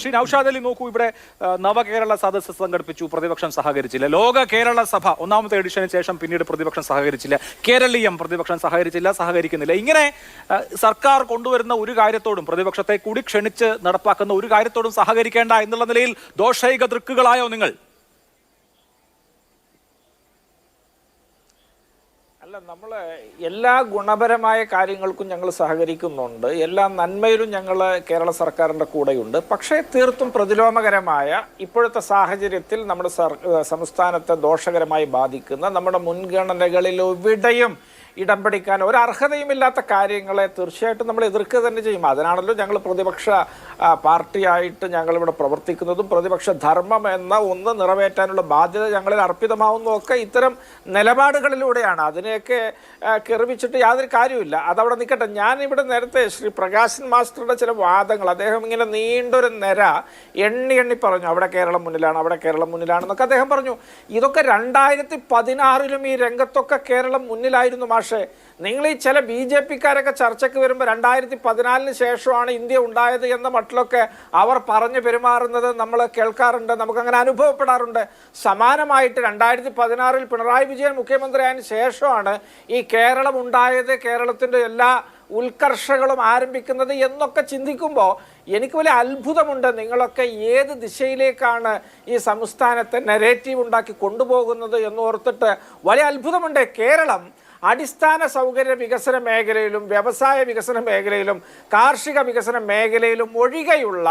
ശ്രീ നൌഷാദ് അലി നോക്കൂ ഇവിടെ നവകേരള സദസ്സ് സംഘടിപ്പിച്ചു പ്രതിപക്ഷം സഹകരിച്ചില്ല. ലോക കേരള സഭ ഒന്നാമത്തെ എഡിഷന് ശേഷം പിന്നീട് പ്രതിപക്ഷം സഹകരിച്ചില്ല. കേരളീയം പ്രതിപക്ഷം സഹകരിച്ചില്ല സഹകരിക്കുന്നില്ല. ഇങ്ങനെ സർക്കാർ കൊണ്ടുവരുന്ന ഒരു കാര്യത്തോടും പ്രതിപക്ഷത്തെ കൂടി ക്ഷണിച്ച് നടപ്പാക്കുന്ന ഒരു കാര്യത്തോടും സഹകരിക്കേണ്ട എന്നുള്ള നിലയിൽ ദോഷൈക ദൃക്കുകളായോ നിങ്ങൾ? അല്ല നമ്മൾ എല്ലാ ഗുണപരമായ കാര്യങ്ങൾക്കും ഞങ്ങൾ സഹകരിക്കുന്നുണ്ട്. എല്ലാ നന്മയിലും ഞങ്ങൾ കേരള സർക്കാരിന്റെ കൂടെയുണ്ട്. പക്ഷേ തീർത്തും പ്രതിലോമകരമായ ഇപ്പോഴത്തെ സാഹചര്യത്തിൽ നമ്മുടെ സംസ്ഥാനത്തെ ദോഷകരമായി ബാധിക്കുന്ന നമ്മുടെ മുൻഗണനകളിൽ എവിടെയും ഇടം പിടിക്കാൻ ഒരു അർഹതയുമില്ലാത്ത കാര്യങ്ങളെ തീർച്ചയായിട്ടും നമ്മൾ എതിർക്കുക തന്നെ ചെയ്യും. അതിനാണല്ലോ ഞങ്ങൾ പ്രതിപക്ഷ പാർട്ടിയായിട്ട് ഞങ്ങളിവിടെ പ്രവർത്തിക്കുന്നതും പ്രതിപക്ഷ ധർമ്മം എന്ന ഒന്ന് നിറവേറ്റാനുള്ള ബാധ്യത ഞങ്ങളിൽ അർപ്പിതമാവുന്നതൊക്കെ ഇത്തരം നിലപാടുകളിലൂടെയാണ്. അതിനെയൊക്കെ കെറിവിച്ചിട്ട് യാതൊരു കാര്യമില്ല അതവിടെ നിൽക്കട്ടെ. ഞാനിവിടെ നേരത്തെ ശ്രീ പ്രകാശൻ മാസ്റ്ററുടെ ചില വാദങ്ങൾ അദ്ദേഹം ഇങ്ങനെ നീണ്ടൊരു നിര എണ്ണി എണ്ണി പറഞ്ഞു. അവിടെ കേരളം മുന്നിലാണ് അവിടെ കേരളം മുന്നിലാണെന്നൊക്കെ അദ്ദേഹം പറഞ്ഞു. ഇതൊക്കെ രണ്ടായിരത്തി പതിനാറിലും ഈ രംഗത്തൊക്കെ കേരളം മുന്നിലായിരുന്നു മാഷേ. നിങ്ങൾ ഈ ചില ബി ജെ പിക്കാരൊക്കെ ചർച്ചയ്ക്ക് വരുമ്പോൾ രണ്ടായിരത്തി പതിനാലിന് ശേഷമാണ് ഇന്ത്യ ഉണ്ടായത് എന്ന മട്ടിലൊക്കെ അവർ പറഞ്ഞു പെരുമാറുന്നത് നമ്മൾ കേൾക്കാറുണ്ട് നമുക്കങ്ങനെ അനുഭവപ്പെടാറുണ്ട്. സമാനമായിട്ട് രണ്ടായിരത്തി പതിനാറിൽ പിണറായി വിജയൻ മുഖ്യമന്ത്രിയായതിനു ശേഷമാണ് ഈ കേരളം ഉണ്ടായത് കേരളത്തിന്റെ എല്ലാ ഉത്കർഷകളും ആരംഭിക്കുന്നത് എന്നൊക്കെ ചിന്തിക്കുമ്പോൾ എനിക്ക് വലിയ അത്ഭുതമുണ്ട് നിങ്ങളൊക്കെ ഏത് ദിശയിലേക്കാണ് ഈ സംസ്ഥാനത്തെ നെരേറ്റീവ് ഉണ്ടാക്കി കൊണ്ടുപോകുന്നത് എന്ന് ഓർത്തിട്ട് വലിയ അത്ഭുതമുണ്ട്. കേരളം അടിസ്ഥാന സൗകര്യ വികസന മേഖലയിലും വ്യവസായ വികസന മേഖലയിലും കാർഷിക വികസന മേഖലയിലും ഒഴികെയുള്ള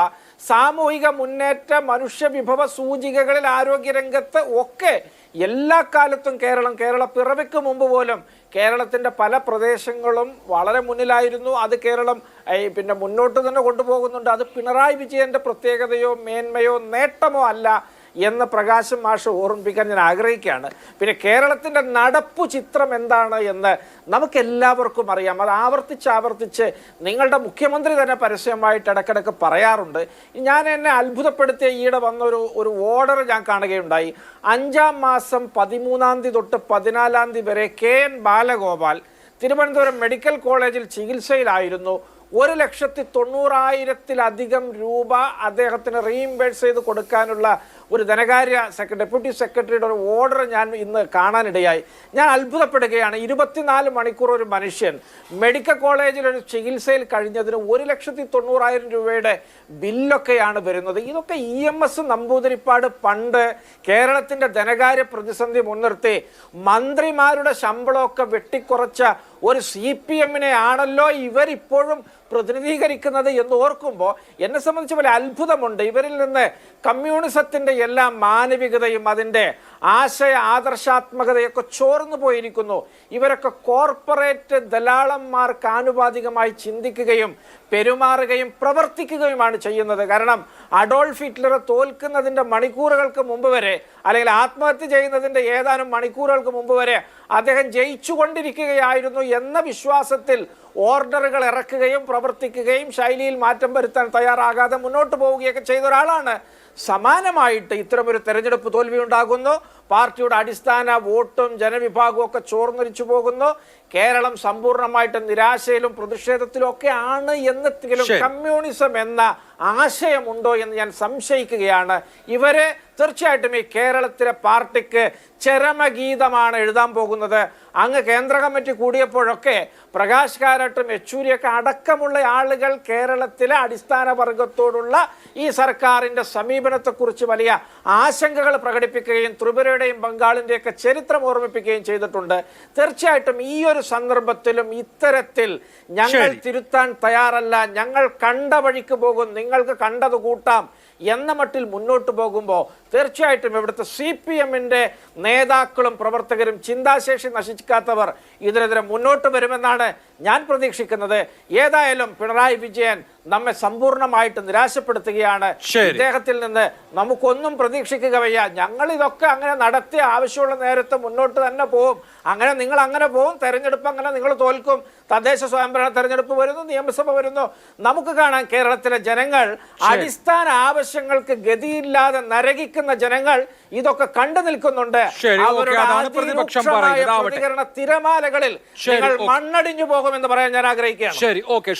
സാമൂഹിക മുന്നേറ്റ മനുഷ്യ വിഭവ സൂചികകളിൽ ആരോഗ്യരംഗത്ത് ഒക്കെ എല്ലാ കാലത്തും കേരളം കേരള പിറവിക്ക് മുമ്പ് പോലും കേരളത്തിന്റെ പല പ്രദേശങ്ങളും വളരെ മുന്നിലായിരുന്നു. അത് കേരളം പിന്നെ മുന്നോട്ട് തന്നെ കൊണ്ടുപോകുന്നുണ്ട്. അത് പിണറായി വിജയന്റെ പ്രത്യേകതയോ മേന്മയോ നേട്ടമോ അല്ല. എന്ന് പ്രകാശം മാഷ് ഓർമ്മിപ്പിക്കാൻ ഞാൻ ആഗ്രഹിക്കുകയാണ്. പിന്നെ കേരളത്തിന്റെ നടപ്പു ചിത്രം എന്താണ് എന്ന് നമുക്കെല്ലാവർക്കും അറിയാം. അത് ആവർത്തിച്ച് ആവർത്തിച്ച് നിങ്ങളുടെ മുഖ്യമന്ത്രി തന്നെ പരസ്യമായിട്ട് ഇടയ്ക്കിടയ്ക്ക് പറയാറുണ്ട്. ഞാൻ എന്നെ അത്ഭുതപ്പെടുത്തിയ ഈയിടെ വന്നൊരു ഒരു ഓർഡർ ഞാൻ കാണുകയുണ്ടായി. അഞ്ചാം മാസം പതിമൂന്നാം തീയതി തൊട്ട് പതിനാലാം തീയതി വരെ K N Balagopal Thiruvananthapuram medical കോളേജിൽ ചികിത്സയിലായിരുന്നു. ഒരു ലക്ഷത്തി തൊണ്ണൂറായിരത്തിലധികം രൂപ അദ്ദേഹത്തിന് റീഇംബേഴ്സ് ചെയ്ത് കൊടുക്കാനുള്ള ഒരു ധനകാര്യ സെക്രട്ടറി ഡെപ്യൂട്ടി സെക്രട്ടറിയുടെ ഒരു ഓർഡർ ഞാൻ ഇന്ന് കാണാനിടയായി. ഞാൻ അത്ഭുതപ്പെടുകയാണ്. ഇരുപത്തിനാല് മണിക്കൂർ ഒരു മനുഷ്യൻ മെഡിക്കൽ കോളേജിൽ ഒരു ചികിത്സയിൽ കഴിഞ്ഞതിന് ഒരു ലക്ഷത്തി തൊണ്ണൂറായിരം രൂപയുടെ ബില്ലൊക്കെയാണ് വരുന്നത്. ഇതൊക്കെ ഇ എം എസ് നമ്പൂതിരിപ്പാട് പണ്ട് കേരളത്തിന്റെ ധനകാര്യ പ്രതിസന്ധി മുൻനിർത്തി മന്ത്രിമാരുടെ ശമ്പളമൊക്കെ വെട്ടിക്കുറച്ച ഒരു സി പി എമ്മിനെ ആണല്ലോ ഇവരിപ്പോഴും പ്രതിനിധീകരിക്കുന്നത് എന്ന് ഓർക്കുമ്പോൾ എന്നെ സംബന്ധിച്ച് വലിയ അത്ഭുതമുണ്ട്. ഇവരിൽ നിന്ന് കമ്മ്യൂണിസത്തിന്റെ എല്ലാ മാനവികതയും അതിന്റെ ആശയ ആദർശാത്മകതയൊക്കെ ചോർന്നു പോയിരിക്കുന്നു. ഇവരൊക്കെ കോർപ്പറേറ്റ് ദലാളന്മാർക്ക് ആനുപാതികമായി ചിന്തിക്കുകയും പെരുമാറുകയും പ്രവർത്തിക്കുകയുമാണ് ചെയ്യുന്നത്. കാരണം അഡോൾഫ് ഹിറ്റ്ലറെ തോൽക്കുന്നതിന്റെ മണിക്കൂറുകൾക്ക് മുമ്പ് വരെ അല്ലെങ്കിൽ ആത്മഹത്യ ചെയ്യുന്നതിന്റെ ഏതാനും മണിക്കൂറുകൾക്ക് മുമ്പ് വരെ അദ്ദേഹം ജയിച്ചുകൊണ്ടിരിക്കുകയായിരുന്നു എന്ന വിശ്വാസത്തിൽ ഓർഡറുകൾ ഇറക്കുകയും പ്രവർത്തിക്കുകയും ശൈലിയിൽ മാറ്റം വരുത്താൻ തയ്യാറാകാതെ മുന്നോട്ട് പോവുകയൊക്കെ ചെയ്ത ഒരാളാണ് സമാനമായിട്ട് ഇത്തരമൊരു തെരഞ്ഞെടുപ്പ് തോൽവി ഉണ്ടാകുന്നു പാർട്ടിയുടെ അടിസ്ഥാന വോട്ടും ജനവിഭാഗവും ഒക്കെ ചോർന്നൊലിച്ചു പോകുന്നു. കേരളം സമ്പൂർണമായിട്ട് നിരാശയിലും പ്രതിഷേധത്തിലും ഒക്കെ ആണ് എന്നെങ്കിലും കമ്മ്യൂണിസം എന്ന ആശയമുണ്ടോ എന്ന് ഞാൻ സംശയിക്കുകയാണ്. ഇവരെ തീർച്ചയായിട്ടും ഈ കേരളത്തിലെ പാർട്ടിക്ക് ചരമഗീതമാണ് എഴുതാൻ പോകുന്നത്. അങ്ങ് കേന്ദ്ര കമ്മിറ്റി കൂടിയപ്പോഴൊക്കെ പ്രകാശ് കാരട്ടും യെച്ചൂരിയൊക്കെ അടക്കമുള്ള ആളുകൾ കേരളത്തിലെ അടിസ്ഥാന വർഗത്തോടുള്ള ഈ സർക്കാരിന്റെ സമീപനത്തെക്കുറിച്ച് വലിയ ആശങ്കകൾ പ്രകടിപ്പിക്കുകയും ത്രിപുരയുടെയും ബംഗാളിന്റെയൊക്കെ ചരിത്രം ഓർമ്മിപ്പിക്കുകയും ചെയ്തിട്ടുണ്ട്. തീർച്ചയായിട്ടും ഈ ഒരു സന്ദർഭത്തിലും ഇത്തരത്തിൽ ഞങ്ങൾ തിരുത്താൻ തയ്യാറല്ല. ഞങ്ങൾ കണ്ട വഴിക്ക് പോകും. നിങ്ങൾക്ക് കണ്ടത് കൂട്ടാം. എന്ന മട്ടിൽ മുന്നോട്ട് പോകുമ്പോൾ തീർച്ചയായിട്ടും ഇവിടുത്തെ സി പി എമ്മിന്റെ നേതാക്കളും പ്രവർത്തകരും ചിന്താശേഷി നശിക്കാത്തവർ ഇതിനെതിരെ മുന്നോട്ട് വരുമെന്നാണ് ഞാൻ പ്രതീക്ഷിക്കുന്നത്. ഏതായാലും പിണറായി വിജയൻ നമ്മെ സമ്പൂർണമായിട്ട് നിരാശപ്പെടുത്തുകയാണ്. ഇദ്ദേഹത്തിൽ നിന്ന് നമുക്കൊന്നും പ്രതീക്ഷിക്കുക വയ്യ. ഞങ്ങൾ ഇതൊക്കെ അങ്ങനെ നടത്തി ആവശ്യമുള്ള നേരത്തെ മുന്നോട്ട് തന്നെ പോകും അങ്ങനെ നിങ്ങൾ അങ്ങനെ പോകും തെരഞ്ഞെടുപ്പ് അങ്ങനെ നിങ്ങൾ തോൽക്കും. തദ്ദേശ സ്വയംഭരണ തെരഞ്ഞെടുപ്പ് വരുന്നു നിയമസഭ വരുന്നു. നമുക്ക് കാണാം കേരളത്തിലെ ജനങ്ങൾ അടിസ്ഥാന ആവശ്യങ്ങൾക്ക് ഗതിയില്ലാതെ നരകിക്കുന്ന ജനങ്ങൾ ഇതൊക്കെ കണ്ടു നിൽക്കുന്നുണ്ട്. പ്രതികരണ തിരമാലകളിൽ നിങ്ങൾ. മണ്ണടിഞ്ഞു പോകുമെന്ന് പറയാൻ ഞാൻ ആഗ്രഹിക്കുകയാണ്. ശരി ഓക്കെ